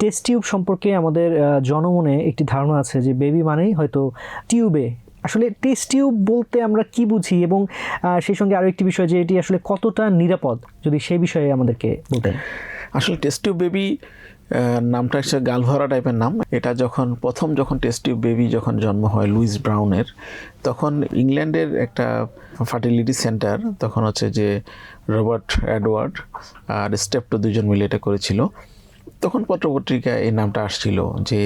Test tube সম্পর্কে আমাদের জনমনে একটি ধারণা আছে যে বেবি মানেই হয়তো টিউবে। আসলে টেস্ট টিউব বলতে আমরা কি বুঝি এবং সেই সঙ্গে আরও একটি বিষয় যে এটি আসলে কতটা নিরাপদ, যদি সেই বিষয়ে আমাদেরকে বলতেন। আসলে টেস্ট টিউব বেবি নামটা হচ্ছে গালভরা টাইপের নাম। এটা যখন, প্রথম যখন টেস্ট টিউব বেবি যখন জন্ম হয় লুইস ব্রাউনের, তখন ইংল্যান্ডের একটা ফার্টিলিটি সেন্টার, তখন হচ্ছে যে রবার্ট অ্যাডওয়ার্ড আর স্টেপটো দুজন মিলে এটা করেছিল। তখন পত্রপত্রিকায় এই নামটা আসছিল যে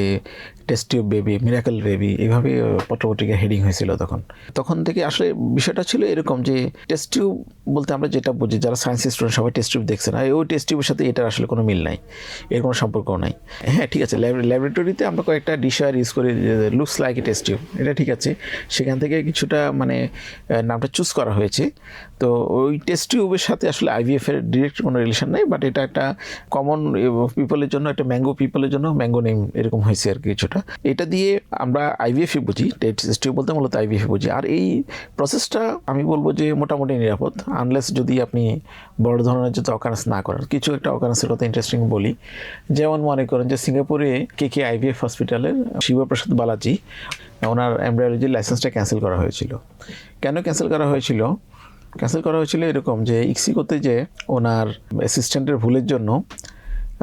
টেস্ট বেবি মিরাকেল বেবি এভাবে পত্রপত্রিকায় হেডিং হয়েছিল তখন। তখন থেকে আসলে বিষয়টা ছিল এরকম যে টেস্ট টিউব বলতে আমরা যেটা বুঝি, যারা সায়েন্স স্টুডেন্ট সবাই টেস্ট টিউব দেখছে না ওই টেস্ট টিউবের সাথে এটার আসলে কোনো মিল নাই, এর কোনো সম্পর্কও নাই। হ্যাঁ ঠিক আছে ল্যাবরেটরিতে আমরা কয়েকটা ডিশার ইউজ করি looks like a test tube এটা ঠিক আছে। সেখান থেকে কিছুটা মানে নামটা চুজ করা হয়েছে। তো ওই টেস্ট টিউবের সাথে আসলে আইভিএফ এর ডিরেক্ট কোনো রিলেশন নেই বাট এটা একটা কমন পিপলের জন্য, একটা ম্যাঙ্গো পিপলের জন্য ম্যাঙ্গো নেম এরকম হয়েছে আর কিছুটা। এটা দিয়ে আমরা আইভিএফই বুঝি ডেট টিউব বলতে মূলত আইভিএফ বুঝি। আর এই প্রসেসটা আমি বলব যে মোটামুটি নিরাপদ আনলেস যদি আপনি বড় ধরনের যদি অকারেন্স না করেন। কিছু একটা অকারেন্সের কথা ইন্টারেস্টিং বলি। যেমন মনে করেন যে সিঙ্গাপুরে কে কে আইভিএফ হসপিটালের শিবপ্রসাদ বালাজি, ওনার এমব্রয়লজির লাইসেন্সটা ক্যান্সেল করা হয়েছিল। কেন ক্যান্সেল করা হয়েছিল? ক্যান্সেল করা হয়েছিল এরকম যে ইক্সিকোতে যে, ওনার অ্যাসিস্ট্যান্টের ভুলের জন্য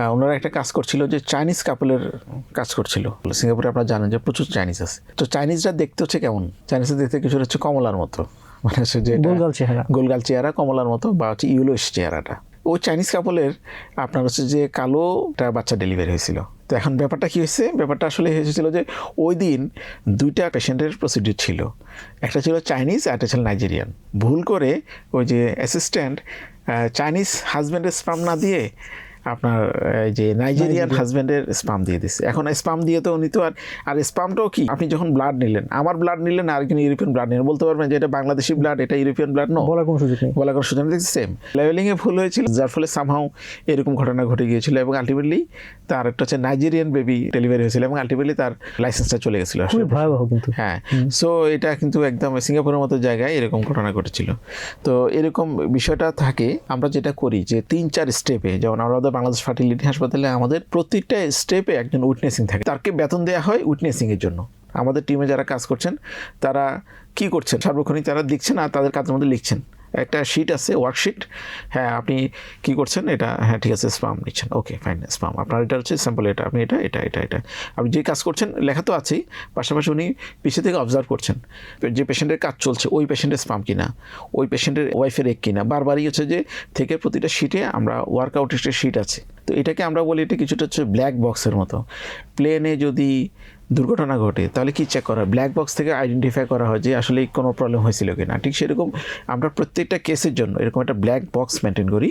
ওনারা একটা কাজ করছিল যে চাইনিজ কাপলের কাজ করছিল। সিঙ্গাপুরে আপনারা জানেন যে প্রচুর চাইনিজ আছে। তো চাইনিজরা দেখতে হচ্ছে কেমন? চাইনিজরা দেখতে কিছু হচ্ছে কমলার মতো। মানে হচ্ছে যে গোলগাল চেহারা। গোলগাল চেহারা কমলার মতো বা হচ্ছে ইউলোস চেহারাটা। ওই চাইনিজ কাপলের আপনার হচ্ছে যে কালো একটা বাচ্চা ডেলিভারি হয়েছিল। তো এখন ব্যাপারটা কী হয়েছে? ব্যাপারটা আসলে হয়েছিল যে ওই দিন দুইটা পেশেন্টের প্রসিডিউর ছিল। একটা ছিল চাইনিজ আর একটা ছিল নাইজেরিয়ান ভুল করে ওই যে অ্যাসিস্ট্যান্ট চাইনিজ হাজব্যান্ডের স্পাম না দিয়ে আপনার এই যে নাইজেরিয়ান হাজব্যান্ডের স্পাম দিয়ে দিচ্ছে এখন স্পাম দিয়ে তো উনি তো আর আর স্পামটাও কি? আপনি যখন ব্লাড নিলেন আমার ব্লাড নিলেন আর একজন ইউরোপিয়ান ব্লাড নিলেন। বলতে পারবেন যে এটা বাংলাদেশি ব্লাড এটা ইউরোপিয়ান ব্লাড নো বলার কোনো সুযোগ নেই। বলা কোনো সুযোগ দেখছি সেম লেভেলিংয়ে ভুল হয়েছিল যার ফলে সামহাও এরকম ঘটনা ঘটে গিয়েছিল এবং আলটিমেটলি তার একটা হচ্ছে নাইজেরিয়ান বেবি ডেলিভারি হয়েছিল এবং আলটিমেটলি তার লাইসেন্সটা চলে গেছিল। ভয়াবহ কিন্তু। হ্যাঁ। সো এটা কিন্তু একদম সিঙ্গাপুরের মতো জায়গায় এরকম ঘটনা ঘটেছিল। তো এরকম বিষয়টা থাকে আমরা যেটা করি যে তিন চার স্টেপে যেমন আমাদের বাংলাদেশ ফার্টিলিটি হাসপাতালে আমাদের প্রতিটা স্টেপে একজন উইটনেসিং থাকে। তাকে বেতন দেওয়া হয় উইটনেসিংয়ের জন্য। আমাদের টিমে যারা কাজ করছেন, তারা কি করছেন? সার্বক্ষণিক তারা দেখছেন আর তাদের কাজের মধ্যে লিখছেন। একটা শিট আছে ওয়ার্কশিট হ্যাঁ আপনি কি করছেন? এটা হ্যাঁ ঠিক আছে স্পাম নিচ্ছেন। ওকে ফাইন স্পাম আপনার এটা হচ্ছে স্যাম্পল এটা আপনি এটা এটা এটা এটা। আপনি যে কাজ করছেন, লেখা তো আছেই, পাশাপাশি উনি পিছিয়ে থেকে অবজার্ভ করছেন। যে পেশেন্টের কাজ চলছে, ওই পেশেন্টের স্পাম কিনা, ওই পেশেন্টের ওয়াইফের এক কিনা। বারবারই হচ্ছে যে, থেকে প্রতিটা শিটে আমরা ওয়ার্কআউটের শিট আছে। তো এটাকে আমরা বলি এটা কিছুটা হচ্ছে ব্ল্যাক বক্সের মতো। প্লেনে যদি দুর্ঘটনা ঘটে, তাহলে কি চেক করা ব্ল্যাক বক্স থেকে আইডেন্টিফাই করা হয় যে আসলে কোনো প্রবলেম হয়েছিল কি না ঠিক সেরকম আমরা প্রত্যেকটা কেসের জন্য এরকম একটা ব্ল্যাক বক্স মেনটেন করি,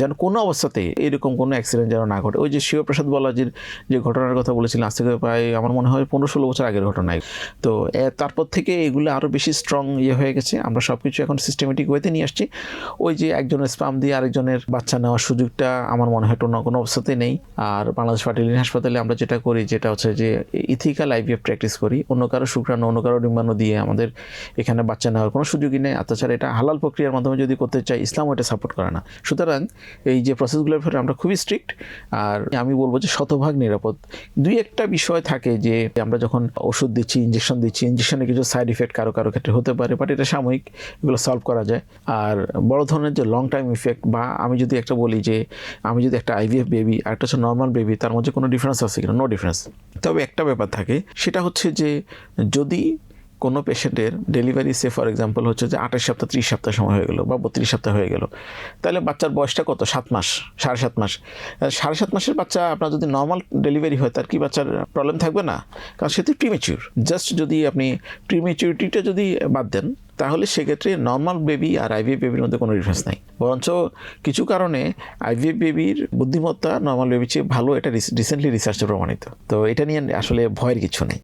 যেন কোনো অবস্থাতে এরকম কোনো অ্যাক্সিডেন্ট যেন না ঘটে। ওই যে শিবপ্রসাদ বলাজির যে ঘটনার কথা বলেছিলেন, আজ থেকে প্রায় আমার মনে হয় পনেরো ষোলো বছর আগের ঘটনায় তো তারপর থেকে এগুলো আরও বেশি স্ট্রং ইয়ে হয়ে গেছে। আমরা সব কিছু এখন সিস্টেমেটিক ওয়েতে নিয়ে আসছি। ওই যে একজনের স্পাম দিয়ে আরেকজনের বাচ্চা নেওয়ার সুযোগটা আমার মনে হয় কোনো কোনো অবস্থাতেই নেই। আর বাংলাদেশ ফার্টিলিটি হাসপাতালে আমরা যেটা করি, যেটা হচ্ছে যে ইথিক্যাল আইভিএফ প্র্যাকটিস করি। অন্য কারও শুক্রাণু, অন্য কারও ডিম্বাণু দিয়ে আমাদের এখানে বাচ্চা নেওয়ার কোনো সুযোগই নেই। আর তাছাড়া এটা হালাল প্রক্রিয়ার মাধ্যমে যদি করতে চাই, ইসলাম এটা সাপোর্ট করে না। সুতরাং এই যে প্রসেসগুলোর ব্যাপারে আমরা খুবই স্ট্রিক্ট আর আমি বলব যে শতভাগ নিরাপদ। দুই একটা বিষয় থাকে যে আমরা যখন ওষুধ দিচ্ছি ইঞ্জেকশন দিচ্ছি ইঞ্জেকশনে কিছু সাইড ইফেক্ট কারও কারও ক্ষেত্রে হতে পারে বাট এটা সাময়িক, এগুলো সলভ করা যায়। আর বড় ধরনের যে লং টাইম ইফেক্ট বা আমি যদি একটা বলি যে, আমি যদি একটা আইভিএফ বেবি আর একটা হচ্ছে নর্মাল বেবি তার মধ্যে কোনো ডিফারেন্স আছে কিনা? নো ডিফারেন্স তবে একটা ব্যাপার থাকে, সেটা হচ্ছে যে যদি কোনো পেশেন্টের ডেলিভারি সে ফর এক্সাম্পল হচ্ছে যে আঠাশ সপ্তাহ, ত্রিশ সপ্তাহ সময় হয়ে গেলো বা বত্রিশ সপ্তাহ হয়ে গেল, তাহলে বাচ্চার বয়সটা কত? সাত মাস, সাড়ে সাত মাস। সাড়ে সাত মাসের বাচ্চা আপনার যদি নর্মাল ডেলিভারি হয়, তার কি বাচ্চার প্রবলেম থাকবে না? কারণ সে তো প্রিমেচিউর জাস্ট যদি আপনি প্রিমেচিউরিটিটা যদি বাদ দেন তাহলে সেক্ষেত্রে নর্মাল বেবি আর আইভিএফ বেবির মধ্যে কোনো ডিফারেন্স নাই। বরঞ্চ কিছু কারণে আইভিএফ বেবির বুদ্ধিমত্তা নর্মাল বেবির চেয়ে ভালো এটা রিসেন্টলি রিসার্চে প্রমাণিত। তো এটা নিয়ে আসলে ভয়ের কিছু নেই।